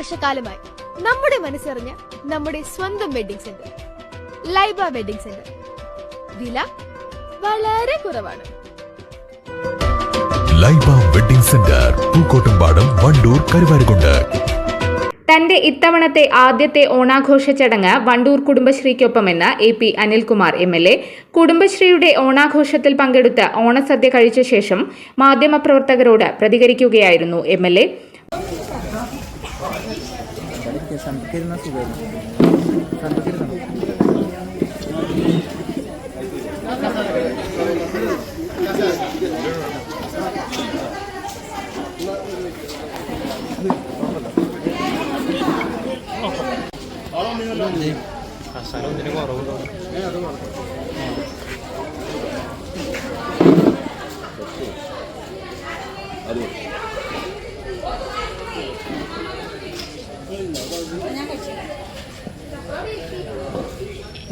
വർഷക്കാലമായി നമ്മുടെ മനസ്സറിഞ്ഞ നമ്മുടെ സ്വന്തം wedding centre Laiba wedding centre. വില വളരെ കുറവാണ്. Laiba wedding centre Pookkottumpadam Wandoor Karuvarakundu. തന്റെ ഇത്തവണത്തെ ആദ്യത്തെ ഓണാഘോഷ ചടങ്ങ് Wandoor കുടുംബശ്രീക്കൊപ്പമെന്ന് A P Anilkumar M L A. കുടുംബശ്രീയുടെ ഓണാഘോഷത്തിൽ പങ്കെടുത്ത് ഓണസദ്യ കഴിച്ച ശേഷം മാധ്യമപ്രവർത്തകരോട് പ്രതികരിക്കുകയായിരുന്നു എം എൽ എ. സംസ്കരിക്കുന്ന സുഖമായിരുന്നു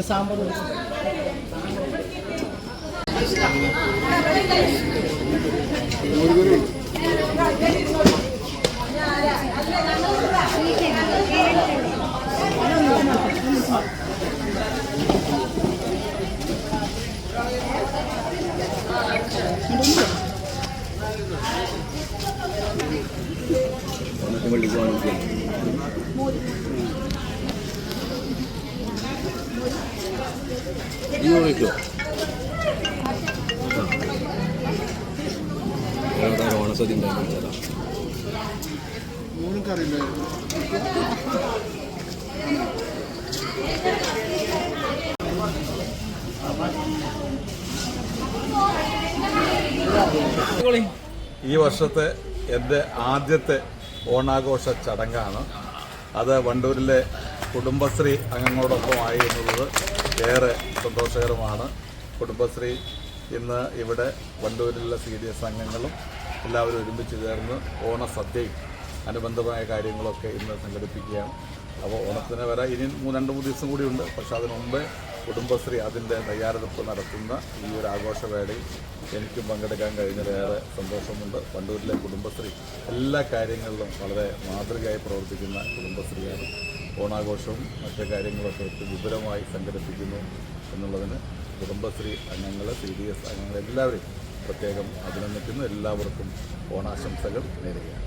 സാമ്പാർ Thank you. ഓണസദ്യ ഉണ്ടാക്കി ഈ വർഷത്തെ എന്റെ ആദ്യത്തെ ഓണാഘോഷ ചടങ്ങാണ്. അത് വണ്ടൂരിലെ കുടുംബശ്രീ അംഗങ്ങളോടൊപ്പമായി എന്നുള്ളത് ഏറെ സന്തോഷകരമാണ്. കുടുംബശ്രീ ഇന്ന് ഇവിടെ വണ്ടൂരിലുള്ള സി ഡി എസ് അംഗങ്ങളും എല്ലാവരും ഒരുമിച്ച് ചേർന്ന് ഓണസദ്യയും അനുബന്ധമായ കാര്യങ്ങളൊക്കെ ഇന്ന് സംഘടിപ്പിക്കുകയാണ്. അപ്പോൾ ഓണത്തിന് വരെ ഇനി രണ്ട് മൂന്ന് ദിവസം കൂടിയുണ്ട് പക്ഷെ അതിനു മുമ്പേ കുടുംബശ്രീ അതിന്റെ തയ്യാറെടുപ്പ് നടത്തുന്ന ഈ ഒരു ആഘോഷവേളയിൽ എനിക്കും പങ്കെടുക്കാൻ കഴിഞ്ഞതിലേറെ സന്തോഷമുണ്ട്. പണ്ടൂരിലെ കുടുംബശ്രീ എല്ലാ കാര്യങ്ങളിലും വളരെ മാതൃകയായി പ്രവർത്തിക്കുന്ന കുടുംബശ്രീയാണ്. ഓണാഘോഷവും മറ്റു കാര്യങ്ങളൊക്കെ ഏറ്റവും വിപുലമായി സംഘടിപ്പിക്കുന്നു എന്നുള്ളതിന് കുടുംബശ്രീ അംഗങ്ങൾ സി ഡി എസ് അംഗങ്ങൾ എല്ലാവരെയും പ്രത്യേകം അഭിനന്ദിക്കുന്നു. എല്ലാവർക്കും ഓണാശംസകൾ നേരുകയാണ്.